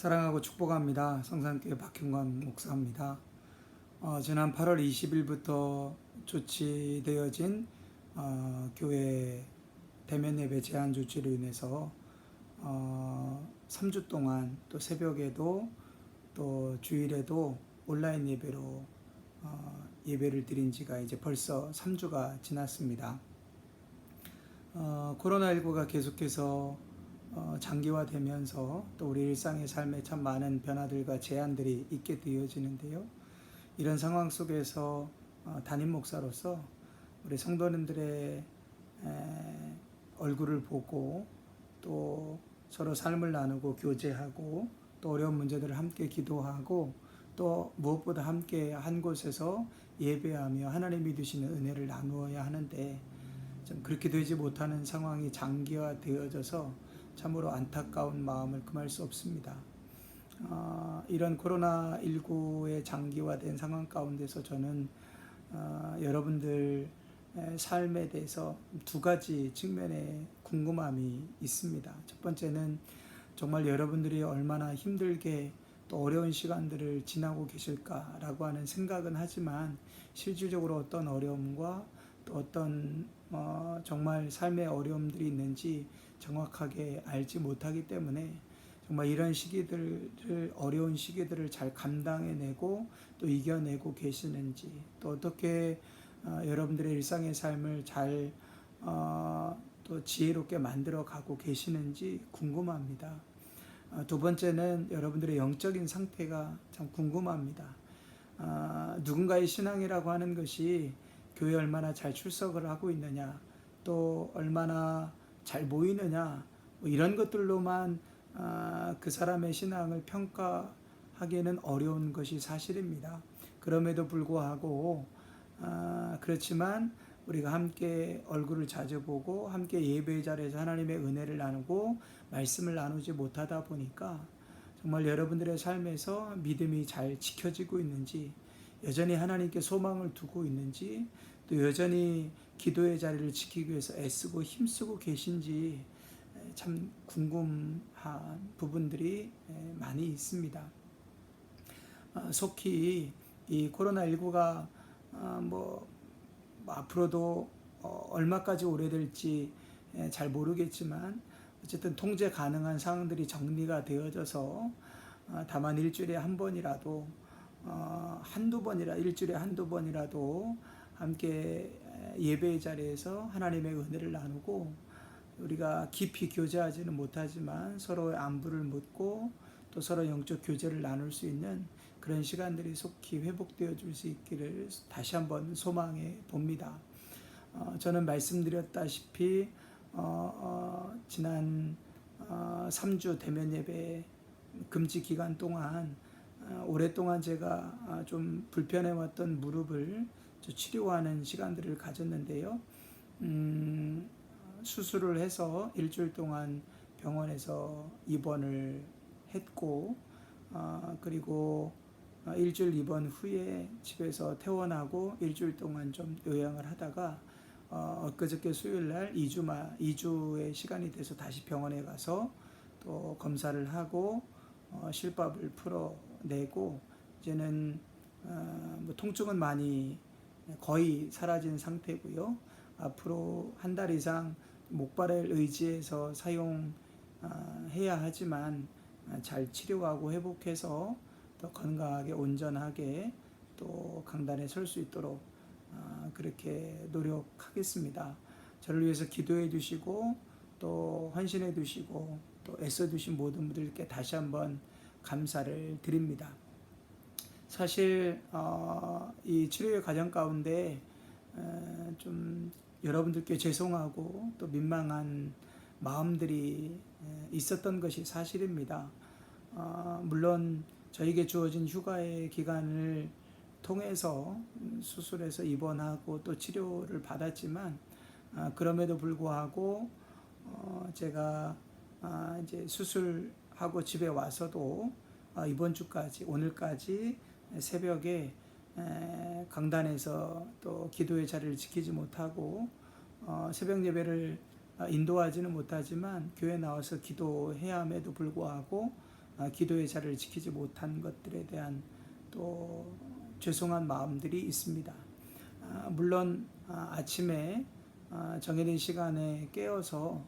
사랑하고 축복합니다. 성산교회 박형관 목사입니다. 어, 지난 8월 20일부터 조치되어진 어, 교회 대면 예배 제한 조치로 인해서 어, 3주 동안 또 새벽에도 또 주일에도 온라인 예배로 어, 예배를 드린 지가 이제 벌써 3주가 지났습니다. 어, 코로나19가 계속해서 어, 장기화되면서 또 우리 일상의 삶에 참 많은 변화들과 제한들이 있게 되어지는데요. 이런 상황 속에서 어, 담임 목사로서 우리 성도님들의 에, 얼굴을 보고 또 서로 삶을 나누고 교제하고 또 어려운 문제들을 함께 기도하고 또 무엇보다 함께 한 곳에서 예배하며 하나님이 주시는 은혜를 나누어야 하는데 좀 그렇게 되지 못하는 상황이 장기화되어져서 참으로 안타까운 마음을 금할 수 없습니다. 어, 이런 코로나19의 장기화된 상황 가운데서 저는 어, 여러분들 삶에 대해서 두 가지 측면의 궁금함이 있습니다. 첫 번째는 정말 여러분들이 얼마나 힘들게 또 어려운 시간들을 지나고 계실까라고 하는 생각은 하지만 실질적으로 어떤 어려움과 또 어떤 어, 정말 삶의 어려움들이 있는지 정확하게 알지 못하기 때문에 정말 이런 시기들을 어려운 시기들을 잘 감당해내고 또 이겨내고 계시는지 또 어떻게 어, 여러분들의 일상의 삶을 잘 어, 또 지혜롭게 만들어 가고 계시는지 궁금합니다. 어, 두 번째는 여러분들의 영적인 상태가 참 궁금합니다. 어, 누군가의 신앙이라고 하는 것이 교회 얼마나 잘 출석을 하고 있느냐, 또 얼마나 잘 모이느냐, 뭐 이런 것들로만 아, 그 사람의 신앙을 평가하기에는 어려운 것이 사실입니다. 그럼에도 불구하고 아, 그렇지만 우리가 함께 얼굴을 자주 보고 함께 예배 자리에서 하나님의 은혜를 나누고 말씀을 나누지 못하다 보니까 정말 여러분들의 삶에서 믿음이 잘 지켜지고 있는지 여전히 하나님께 소망을 두고 있는지 또 여전히 기도의 자리를 지키기 위해서 애쓰고 힘쓰고 계신지 참 궁금한 부분들이 많이 있습니다. 아, 속히 이 코로나19가 아, 뭐 앞으로도 어, 얼마까지 오래될지 잘 모르겠지만 어쨌든 통제 가능한 상황들이 정리가 되어져서 아, 다만 일주일에 한 번이라도 어, 한두 번이라 일주일에 한두 번이라도 함께 예배의 자리에서 하나님의 은혜를 나누고 우리가 깊이 교제하지는 못하지만 서로의 안부를 묻고 또 서로 영적 교제를 나눌 수 있는 그런 시간들이 속히 회복되어 줄 수 있기를 다시 한번 소망해 봅니다. 어, 저는 말씀드렸다시피 어, 어, 지난 어, 3주 대면 예배 금지 기간 동안 어, 오랫동안 제가 아, 좀 불편해왔던 무릎을 치료하는 시간들을 가졌는데요. 음, 수술을 해서 일주일 동안 병원에서 입원을 했고, 어, 그리고 일주일 입원 후에 집에서 퇴원하고 일주일 동안 좀 요양을 하다가 어, 엊그저께 수요일 날 2주 마, 2주의 시간이 돼서 다시 병원에 가서 또 검사를 하고 어, 실밥을 풀어내고 이제는 어, 뭐 통증은 많이 거의 사라진 상태고요. 앞으로 한 달 이상 목발을 의지해서 사용해야 하지만 잘 치료하고 회복해서 더 건강하게 온전하게 또 강단에 설 수 있도록 그렇게 노력하겠습니다. 저를 위해서 기도해 주시고 또 헌신해 주시고 또 애써 주신 모든 분들께 다시 한번 감사를 드립니다. 사실 어, 이 치료의 과정 가운데 에, 좀 여러분들께 죄송하고 또 민망한 마음들이 있었던 것이 사실입니다. 어, 물론 저에게 주어진 휴가의 기간을 통해서 수술해서 입원하고 또 치료를 받았지만 아, 그럼에도 불구하고 어, 제가 아, 이제 수술하고 집에 와서도 아, 이번 주까지 오늘까지 새벽에 강단에서 또 기도의 자리를 지키지 못하고 어, 새벽 예배를 인도하지는 못하지만 교회 나와서 기도해야 함에도 불구하고 아, 기도의 자리를 지키지 못한 것들에 대한 또 죄송한 마음들이 있습니다. 아, 물론 아, 아침에 아, 정해진 시간에 깨어서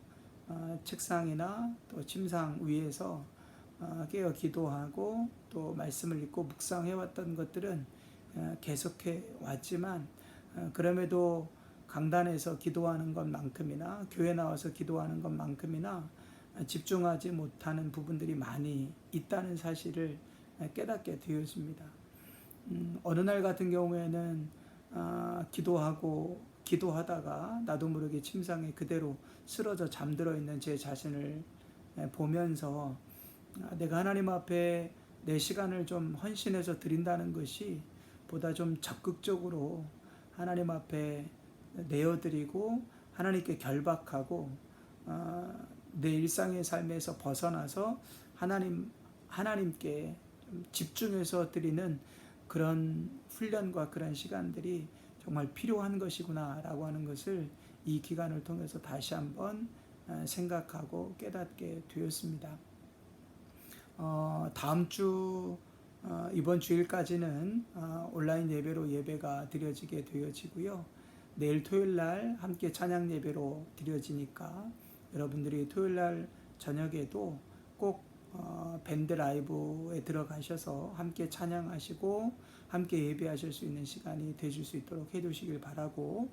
아, 책상이나 또 침상 위에서 아, 깨어 기도하고 또 말씀을 읽고 묵상해 왔던 것들은 아, 계속해 왔지만 아, 그럼에도 강단에서 기도하는 것만큼이나 교회 나와서 기도하는 것만큼이나 집중하지 못하는 부분들이 많이 있다는 사실을 깨닫게 되었습니다. 음, 어느 날 같은 경우에는 아, 기도하고 기도하다가 나도 모르게 침상에 그대로 쓰러져 잠들어 있는 제 자신을 에, 보면서 아, 내가 하나님 앞에 내 시간을 좀 헌신해서 드린다는 것이 보다 좀 적극적으로 하나님 앞에 내어드리고 하나님께 결박하고 아, 내 일상의 삶에서 벗어나서 하나님 하나님께 좀 집중해서 드리는 그런 훈련과 그런 시간들이 정말 필요한 것이구나라고 하는 것을 이 기간을 통해서 다시 한번 아, 생각하고 깨닫게 되었습니다. 어, 다음 주 어, 이번 주일까지는 어, 온라인 예배로 예배가 드려지게 되어지고요. 내일 토요일 날 함께 찬양 예배로 드려지니까 여러분들이 토요일 날 저녁에도 꼭 어, 밴드 라이브에 들어가셔서 함께 찬양하시고 함께 예배하실 수 있는 시간이 되실 수 있도록 해주시길 바라고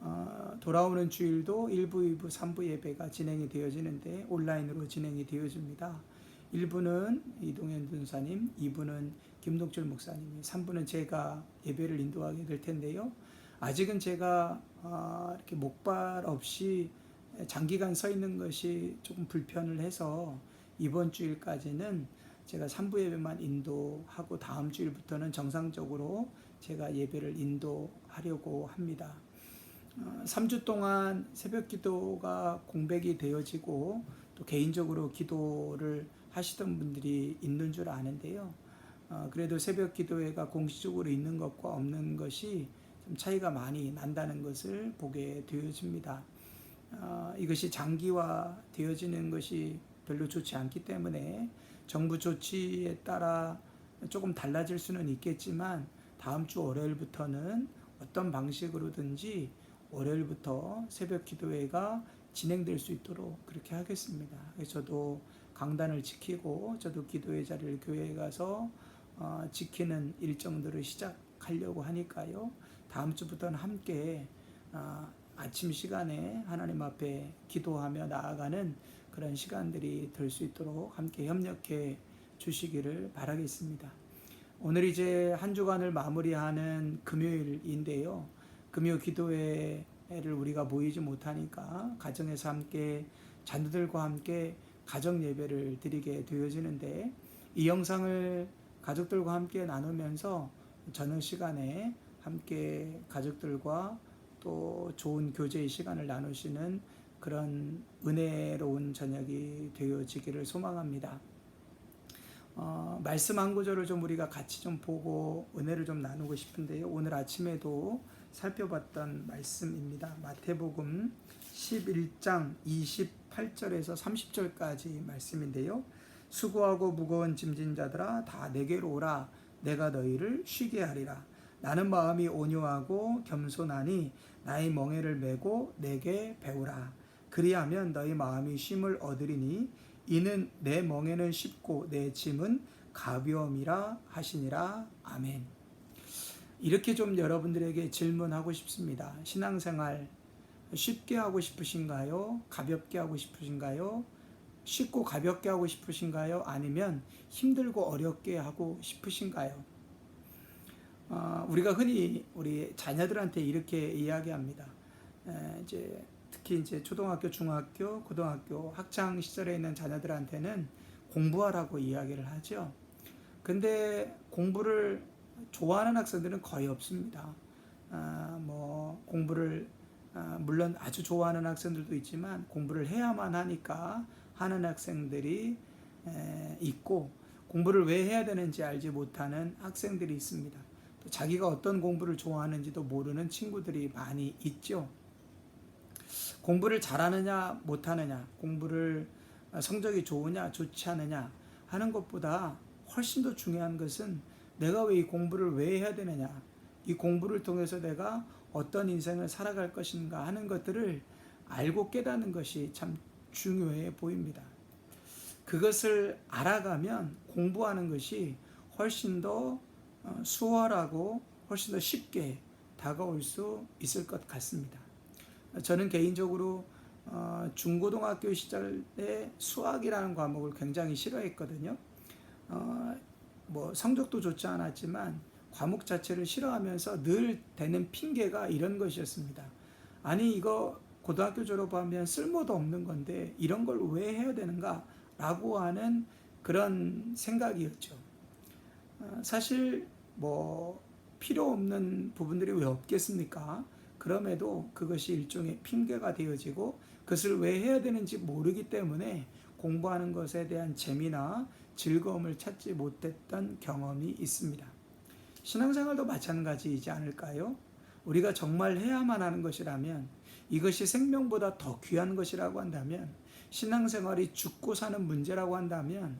어, 돌아오는 주일도 1부, 2부, 3부 예배가 진행이 되어지는데 온라인으로 진행이 되어집니다. 1부는 이동현 전사님, 2부는 김동철 목사님이, 3부는 제가 예배를 인도하게 될 텐데요. 아직은 제가 어, 이렇게 목발 없이 장기간 서 있는 것이 조금 불편을 해서 이번 주일까지는 제가 3부 예배만 인도하고 다음 주일부터는 정상적으로 제가 예배를 인도하려고 합니다. 어, 3주 동안 새벽 기도가 공백이 되어지고 또 개인적으로 기도를 하시던 분들이 있는 줄 아는데요. 어, 그래도 새벽 기도회가 공식적으로 있는 것과 없는 것이 좀 차이가 많이 난다는 것을 보게 되어집니다. 어, 이것이 장기화 되어지는 것이 별로 좋지 않기 때문에 정부 조치에 따라 조금 달라질 수는 있겠지만 다음 주 월요일부터는 어떤 방식으로든지 월요일부터 새벽 기도회가 진행될 수 있도록 그렇게 하겠습니다. 저도 강단을 지키고 저도 기도의 자리를 교회에 가서 어, 지키는 일정들을 시작하려고 하니까요. 다음 주부터는 함께 어, 아침 시간에 하나님 앞에 기도하며 나아가는 그런 시간들이 될 수 있도록 함께 협력해 주시기를 바라겠습니다. 오늘 이제 한 주간을 마무리하는 금요일인데요. 금요 기도회를 우리가 모이지 못하니까 가정에서 함께 자녀들과 함께 가정 예배를 드리게 되어지는데 이 영상을 가족들과 함께 나누면서 저녁 시간에 함께 가족들과 또 좋은 교제의 시간을 나누시는 그런 은혜로운 저녁이 되어지기를 소망합니다. 어, 말씀 한 구절을 좀 우리가 같이 좀 보고 은혜를 좀 나누고 싶은데요. 오늘 아침에도 살펴봤던 말씀입니다. 마태복음 11장 28절에서 30절까지 말씀인데요. 수고하고 무거운 짐진 자들아 다 내게로 오라 내가 너희를 쉬게 하리라. 나는 마음이 온유하고 겸손하니 나의 멍에를 메고 내게 배우라. 그리하면 너희 마음이 쉼을 얻으리니 이는 내 멍에는 쉽고 내 짐은 가벼움이라 하시니라. 아멘. 이렇게 좀 여러분들에게 질문하고 싶습니다. 신앙생활 쉽게 하고 싶으신가요? 가볍게 하고 싶으신가요? 쉽고 가볍게 하고 싶으신가요? 아니면 힘들고 어렵게 하고 싶으신가요? 어, 우리가 흔히 우리 자녀들한테 이렇게 이야기합니다. 에, 이제 특히 이제 초등학교, 중학교, 고등학교 학창 시절에 있는 자녀들한테는 공부하라고 이야기를 하죠. 근데 공부를 좋아하는 학생들은 거의 없습니다. 아, 뭐 공부를 아, 물론 아주 좋아하는 학생들도 있지만 공부를 해야만 하니까 하는 학생들이 에, 있고 공부를 왜 해야 되는지 알지 못하는 학생들이 있습니다. 또 자기가 어떤 공부를 좋아하는지도 모르는 친구들이 많이 있죠. 공부를 잘하느냐 못하느냐, 공부를 어, 성적이 좋으냐 좋지 않느냐 하는 것보다 훨씬 더 중요한 것은 내가 왜 이 공부를 왜 해야 되느냐. 이 공부를 통해서 내가 어떤 인생을 살아갈 것인가 하는 것들을 알고 깨닫는 것이 참 중요해 보입니다. 그것을 알아가면 공부하는 것이 훨씬 더 어, 수월하고 훨씬 더 쉽게 다가올 수 있을 것 같습니다. 저는 개인적으로 어, 중고등학교 시절 때 수학이라는 과목을 굉장히 싫어했거든요. 어, 뭐 성적도 좋지 않았지만 과목 자체를 싫어하면서 늘 대는 핑계가 이런 것이었습니다. 아니 이거 고등학교 졸업하면 쓸모도 없는 건데 이런 걸 왜 해야 되는가 라고 하는 그런 생각이었죠. 어, 사실 뭐 필요 없는 부분들이 왜 없겠습니까? 그럼에도 그것이 일종의 핑계가 되어지고 그것을 왜 해야 되는지 모르기 때문에 공부하는 것에 대한 재미나 즐거움을 찾지 못했던 경험이 있습니다. 신앙생활도 마찬가지이지 않을까요? 우리가 정말 해야만 하는 것이라면 이것이 생명보다 더 귀한 것이라고 한다면 신앙생활이 죽고 사는 문제라고 한다면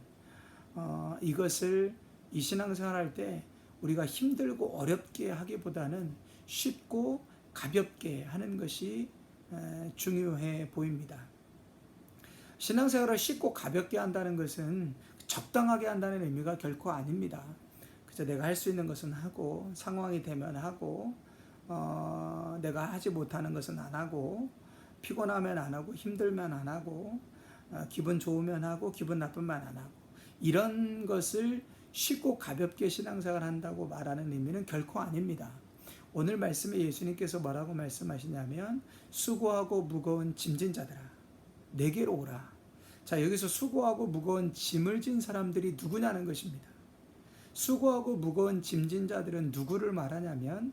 어, 이것을 이 신앙생활 할 때 우리가 힘들고 어렵게 하기보다는 쉽고 가볍게 하는 것이 에, 중요해 보입니다. 신앙생활을 쉽고 가볍게 한다는 것은 적당하게 한다는 의미가 결코 아닙니다. 그저 내가 할 수 있는 것은 하고 상황이 되면 하고 어, 내가 하지 못하는 것은 안 하고 피곤하면 안 하고 힘들면 안 하고 어, 기분 좋으면 하고 기분 나쁘면 안 하고 이런 것을 쉽고 가볍게 신앙생활 한다고 말하는 의미는 결코 아닙니다. 오늘 말씀에 예수님께서 뭐라고 말씀하시냐면 수고하고 무거운 짐진 자들아 내게로 오라. 자 여기서 수고하고 무거운 짐을 진 사람들이 누구냐는 것입니다. 수고하고 무거운 짐진 자들은 누구를 말하냐면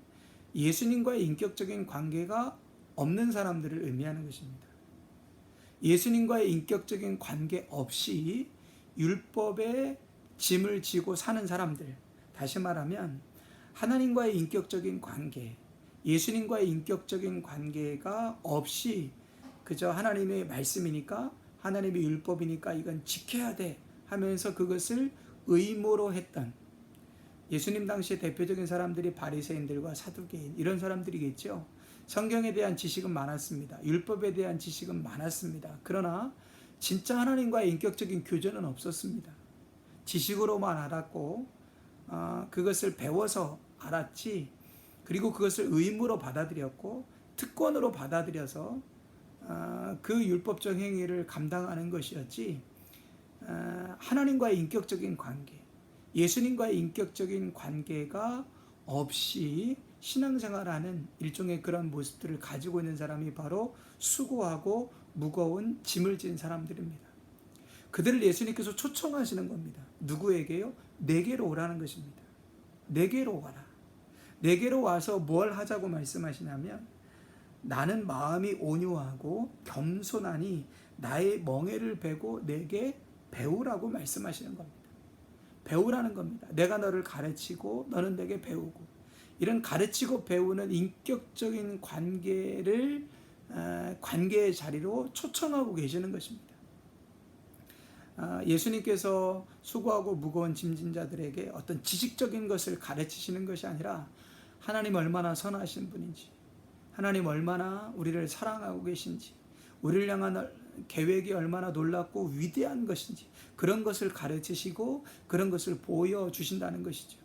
예수님과의 인격적인 관계가 없는 사람들을 의미하는 것입니다. 예수님과의 인격적인 관계 없이 율법의 짐을 지고 사는 사람들, 다시 말하면 하나님과의 인격적인 관계, 예수님과의 인격적인 관계가 없이 그저 하나님의 말씀이니까 하나님의 율법이니까 이건 지켜야 돼 하면서 그것을 의무로 했던 예수님 당시의 대표적인 사람들이 바리새인들과 사두개인 이런 사람들이겠죠. 성경에 대한 지식은 많았습니다. 율법에 대한 지식은 많았습니다. 그러나 진짜 하나님과의 인격적인 교제는 없었습니다. 지식으로만 알았고 어, 그것을 배워서 알았지 그리고 그것을 의무로 받아들였고 특권으로 받아들여서 어, 그 율법적 행위를 감당하는 것이었지 어, 하나님과의 인격적인 관계 예수님과의 인격적인 관계가 없이 신앙생활하는 일종의 그런 모습들을 가지고 있는 사람이 바로 수고하고 무거운 짐을 진 사람들입니다. 그들을 예수님께서 초청하시는 겁니다. 누구에게요? 내게로 오라는 것입니다. 내게로 와라. 내게로 와서 뭘 하자고 말씀하시냐면 나는 마음이 온유하고 겸손하니 나의 멍에를 베고 내게 배우라고 말씀하시는 겁니다. 배우라는 겁니다. 내가 너를 가르치고 너는 내게 배우고 이런 가르치고 배우는 인격적인 관계를 관계의 자리로 초청하고 계시는 것입니다. 아, 예수님께서 수고하고 무거운 짐진 자들에게 어떤 지식적인 것을 가르치시는 것이 아니라 하나님 얼마나 선하신 분인지, 하나님 얼마나 우리를 사랑하고 계신지, 우리를 향한 계획이 얼마나 놀랍고 위대한 것인지 그런 것을 가르치시고 그런 것을 보여주신다는 것이죠.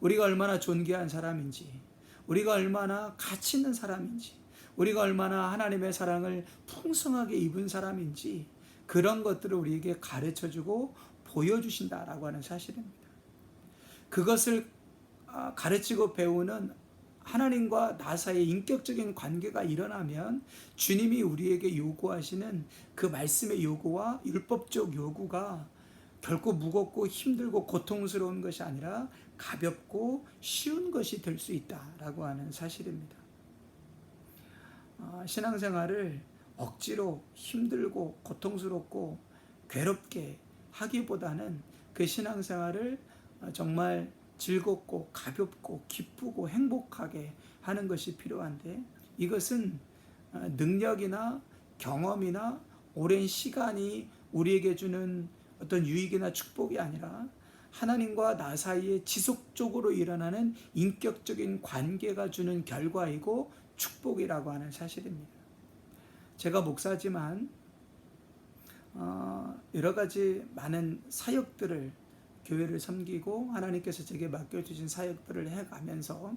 우리가 얼마나 존귀한 사람인지, 우리가 얼마나 가치 있는 사람인지, 우리가 얼마나 하나님의 사랑을 풍성하게 입은 사람인지 그런 것들을 우리에게 가르쳐 주고 보여주신다라고 하는 사실입니다. 그것을 아, 가르치고 배우는 하나님과 나 사이의 인격적인 관계가 일어나면 주님이 우리에게 요구하시는 그 말씀의 요구와 율법적 요구가 결코 무겁고 힘들고 고통스러운 것이 아니라 가볍고 쉬운 것이 될 수 있다라고 하는 사실입니다. 아, 신앙생활을 억지로 힘들고 고통스럽고 괴롭게 하기보다는 그 신앙생활을 정말 즐겁고 가볍고 기쁘고 행복하게 하는 것이 필요한데 이것은 능력이나 경험이나 오랜 시간이 우리에게 주는 어떤 유익이나 축복이 아니라 하나님과 나 사이에 지속적으로 일어나는 인격적인 관계가 주는 결과이고 축복이라고 하는 사실입니다. 제가 목사지만 어, 여러 가지 많은 사역들을 교회를 섬기고 하나님께서 제게 맡겨주신 사역들을 해가면서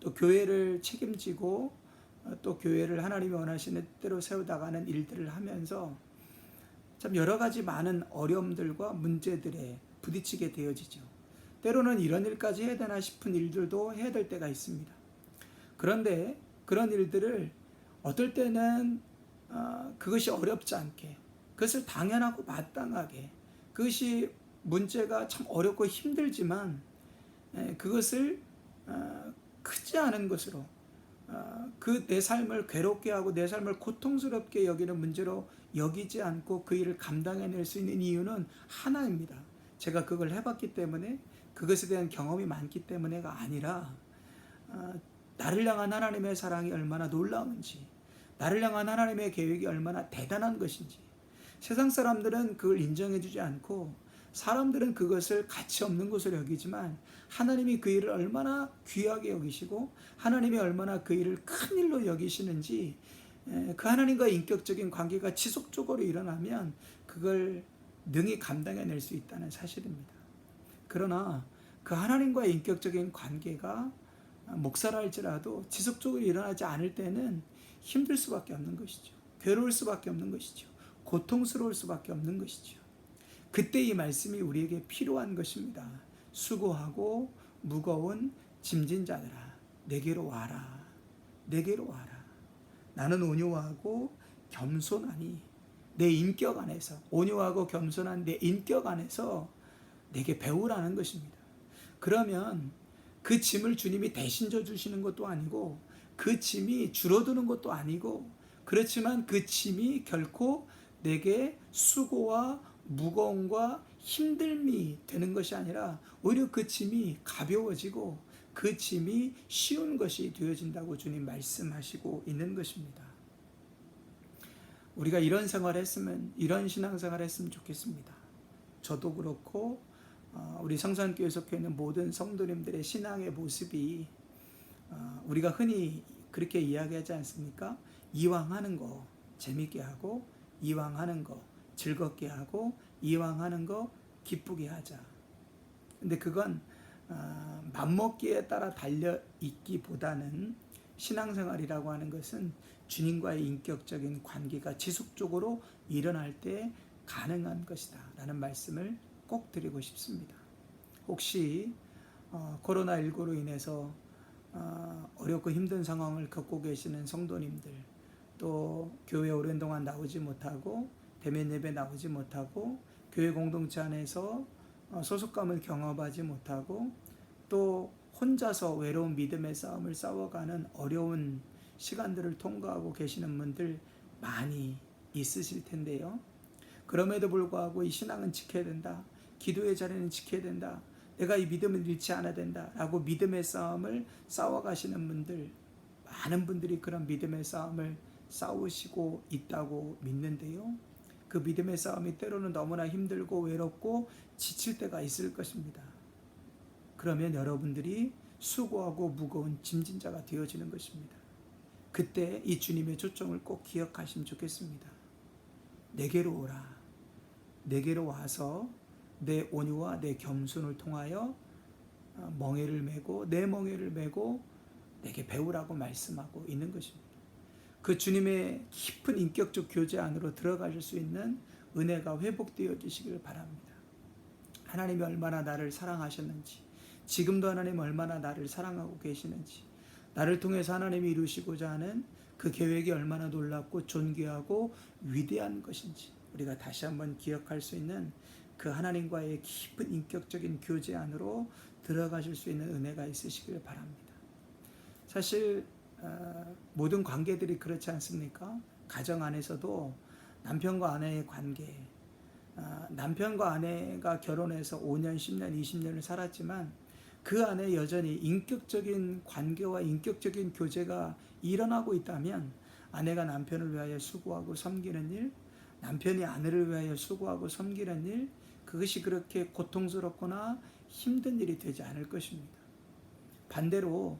또 교회를 책임지고 어, 또 교회를 하나님이 원하시는 대로 세워나가는 일들을 하면서 참 여러 가지 많은 어려움들과 문제들에 부딪히게 되어지죠. 때로는 이런 일까지 해야 되나 싶은 일들도 해야 될 때가 있습니다. 그런데 그런 일들을 어떨 때는 어, 그것이 어렵지 않게 그것을 당연하고 마땅하게 그것이 문제가 참 어렵고 힘들지만 에, 그것을 어, 크지 않은 것으로 어, 그내 삶을 괴롭게 하고 내 삶을 고통스럽게 여기는 문제로 여기지 않고 그 일을 감당해낼 수 있는 이유는 하나입니다. 제가 그걸 해봤기 때문에 그것에 대한 경험이 많기 때문에가 아니라 어, 나를 향한 하나님의 사랑이 얼마나 놀라운지 나를 향한 하나님의 계획이 얼마나 대단한 것인지 세상 사람들은 그걸 인정해주지 않고 사람들은 그것을 가치 없는 것으로 여기지만 하나님이 그 일을 얼마나 귀하게 여기시고 하나님이 얼마나 그 일을 큰 일로 여기시는지 에, 그 하나님과 인격적인 관계가 지속적으로 일어나면 그걸 능히 감당해낼 수 있다는 사실입니다. 그러나 그 하나님과의 인격적인 관계가 목사라 할지라도 지속적으로 일어나지 않을 때는 힘들 수밖에 없는 것이죠. 괴로울 수밖에 없는 것이죠. 고통스러울 수밖에 없는 것이죠. 그때 이 말씀이 우리에게 필요한 것입니다. 수고하고 무거운 짐진 자들아, 내게로 와라. 내게로 와라. 나는 온유하고 겸손하니 내 인격 안에서 온유하고 겸손한 내 인격 안에서 내게 배우라는 것입니다. 그러면 그 짐을 주님이 대신 져 주시는 것도 아니고 그 짐이 줄어드는 것도 아니고 그렇지만 그 짐이 결코 내게 수고와 무거움과 힘듦이 되는 것이 아니라 오히려 그 짐이 가벼워지고 그 짐이 쉬운 것이 되어진다고 주님 말씀하시고 있는 것입니다. 우리가 이런 생활 했으면 이런 신앙생활 했으면 좋겠습니다. 저도 그렇고 어, 우리 성산교회 속해 있는 모든 성도님들의 신앙의 모습이 어, 우리가 흔히 그렇게 이야기하지 않습니까? 이왕 하는 거 재밌게 하고 이왕 하는 거 즐겁게 하고 이왕 하는 거 기쁘게 하자. 근데 그건 어, 맘먹기에 따라 달려 있기보다는 신앙생활이라고 하는 것은 주님과의 인격적인 관계가 지속적으로 일어날 때 가능한 것이다. 라는 말씀을 꼭 드리고 싶습니다. 혹시 어, 코로나19로 인해서 어, 어렵고 힘든 상황을 겪고 계시는 성도님들, 또 교회 오랜 동안 나오지 못하고 대면 예배 나오지 못하고 교회 공동체 안에서 어, 소속감을 경험하지 못하고 또 혼자서 외로운 믿음의 싸움을 싸워가는 어려운 시간들을 통과하고 계시는 분들 많이 있으실 텐데요. 그럼에도 불구하고 이 신앙은 지켜야 된다. 기도의 자리는 지켜야 된다. 내가 이 믿음을 잃지 않아야 된다. 라고 믿음의 싸움을 싸워가시는 분들, 많은 분들이 그런 믿음의 싸움을 싸우시고 있다고 믿는데요. 그 믿음의 싸움이 때로는 너무나 힘들고 외롭고 지칠 때가 있을 것입니다. 그러면 여러분들이 수고하고 무거운 짐진 자가 되어지는 것입니다. 그때 이 주님의 초청을 꼭 기억하시면 좋겠습니다. 내게로 오라. 내게로 와서 내 온유와 내 겸손을 통하여 어, 멍에를 메고 내 멍에를 메고 내게 배우라고 말씀하고 있는 것입니다. 그 주님의 깊은 인격적 교제 안으로 들어가실 수 있는 은혜가 회복되어 주시길 바랍니다. 하나님이 얼마나 나를 사랑하셨는지, 지금도 하나님 얼마나 나를 사랑하고 계시는지, 나를 통해서 하나님이 이루시고자 하는 그 계획이 얼마나 놀랍고 존귀하고 위대한 것인지 우리가 다시 한번 기억할 수 있는 그 하나님과의 깊은 인격적인 교제 안으로 들어가실 수 있는 은혜가 있으시길 바랍니다. 사실 어, 모든 관계들이 그렇지 않습니까? 가정 안에서도 남편과 아내의 관계, 어, 남편과 아내가 결혼해서 5년, 10년, 20년을 살았지만 그 안에 여전히 인격적인 관계와 인격적인 교제가 일어나고 있다면 아내가 남편을 위하여 수고하고 섬기는 일, 남편이 아내를 위하여 수고하고 섬기는 일, 그것이 그렇게 고통스럽거나 힘든 일이 되지 않을 것입니다. 반대로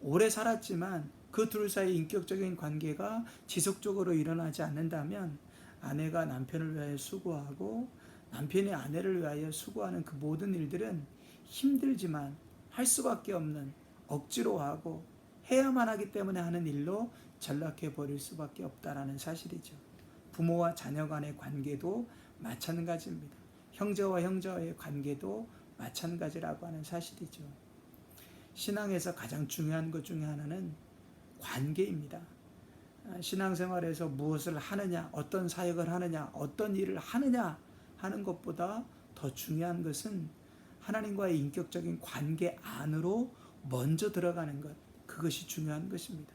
오래 살았지만 그 둘 사이 인격적인 관계가 지속적으로 일어나지 않는다면 아내가 남편을 위하여 수고하고 남편이 아내를 위하여 수고하는 그 모든 일들은 힘들지만 할 수밖에 없는 억지로 하고 해야만 하기 때문에 하는 일로 전락해 버릴 수밖에 없다라는 사실이죠. 부모와 자녀 간의 관계도 마찬가지입니다. 형제와 형제와의 관계도 마찬가지라고 하는 사실이죠. 신앙에서 가장 중요한 것 중에 하나는 관계입니다. 아, 신앙생활에서 무엇을 하느냐, 어떤 사역을 하느냐, 어떤 일을 하느냐 하는 것보다 더 중요한 것은 하나님과의 인격적인 관계 안으로 먼저 들어가는 것, 그것이 중요한 것입니다.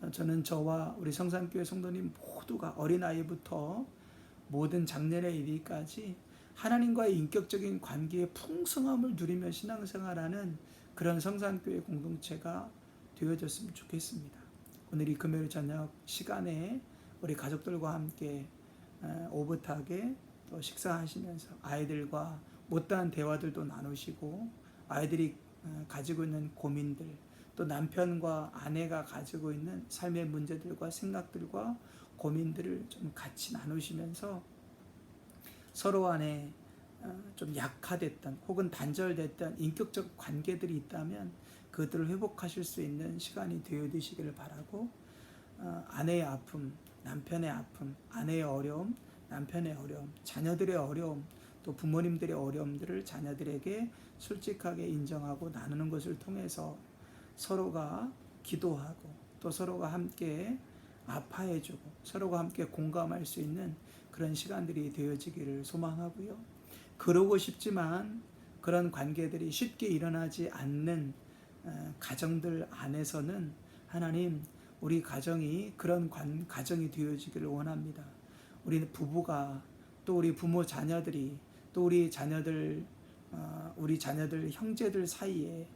어, 저는 저와 우리 성산교회 성도님 모두가 어린아이부터 모든 장년에 이르기까지 하나님과의 인격적인 관계의 풍성함을 누리며 신앙생활하는 그런 성산교회 공동체가 되어졌으면 좋겠습니다. 오늘 이 금요일 저녁 시간에 우리 가족들과 함께 어, 오붓하게 또 식사하시면서 아이들과 못다한 대화들도 나누시고 아이들이 어, 가지고 있는 고민들 또 남편과 아내가 가지고 있는 삶의 문제들과 생각들과 고민들을 좀 같이 나누시면서 서로 안에 어, 좀 약화됐던 혹은 단절됐던 인격적 관계들이 있다면 그들을 회복하실 수 있는 시간이 되어 되시기를 바라고 어, 아내의 아픔, 남편의 아픔, 아내의 어려움, 남편의 어려움, 자녀들의 어려움, 또 부모님들의 어려움들을 자녀들에게 솔직하게 인정하고 나누는 것을 통해서 서로가 기도하고 또 서로가 함께 아파해주고 서로가 함께 공감할 수 있는 그런 시간들이 되어지기를 소망하고요. 그러고 싶지만 그런 관계들이 쉽게 일어나지 않는 어, 가정들 안에서는 하나님 우리 가정이 그런 관, 가정이 되어지기를 원합니다. 우리 부부가 또 우리 부모 자녀들이 또 우리 자녀들 어, 우리 자녀들 형제들 사이에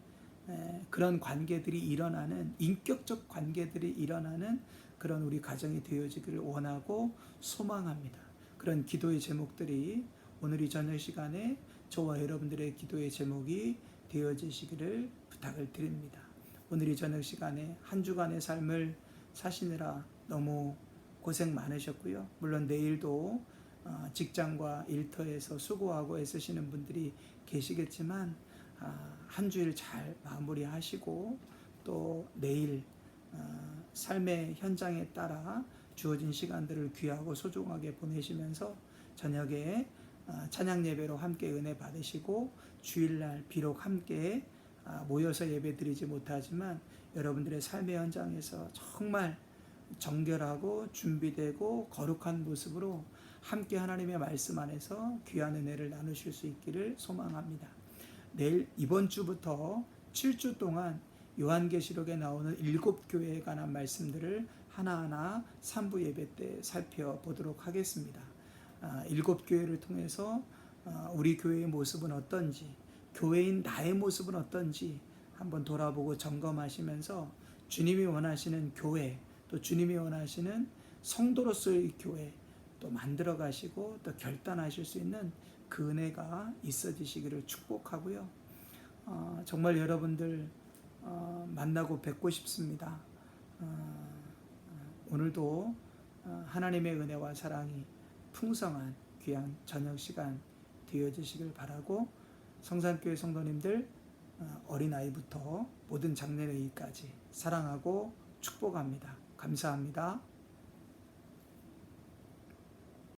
그런 관계들이 일어나는 인격적 관계들이 일어나는 그런 우리 가정이 되어지기를 원하고 소망합니다. 그런 기도의 제목들이 오늘 이 저녁 시간에 저와 여러분들의 기도의 제목이 되어지시기를 부탁을 드립니다. 오늘 이 저녁 시간에 한 주간의 삶을 사시느라 너무 고생 많으셨고요. 물론 내일도 어, 직장과 일터에서 수고하고 애쓰시는 분들이 계시겠지만 아, 한 주일 잘 마무리하시고 또 내일 어, 삶의 현장에 따라 주어진 시간들을 귀하고 소중하게 보내시면서 저녁에 어, 찬양 예배로 함께 은혜 받으시고 주일날 비록 함께 아, 모여서 예배 드리지 못하지만 여러분들의 삶의 현장에서 정말 정결하고 준비되고 거룩한 모습으로 함께 하나님의 말씀 안에서 귀한 은혜를 나누실 수 있기를 소망합니다. 내일 이번 주부터 7주 동안 요한계시록에 나오는 일곱 교회에 관한 말씀들을 하나하나 3부 예배 때 살펴보도록 하겠습니다. 아, 일곱 교회를 통해서 아, 우리 교회의 모습은 어떤지, 교회인 나의 모습은 어떤지 한번 돌아보고 점검하시면서 주님이 원하시는 교회, 또 주님이 원하시는 성도로서의 교회 또 만들어 가시고 또 결단하실 수 있는 그 은혜가 있어지시기를 축복하고요. 어, 정말 여러분들 어, 만나고 뵙고 싶습니다. 어, 오늘도 어, 하나님의 은혜와 사랑이 풍성한 귀한 저녁 시간 되어지시길 바라고 성산교회 성도님들 어, 어린아이부터 모든 장년의 이까지 사랑하고 축복합니다. 감사합니다.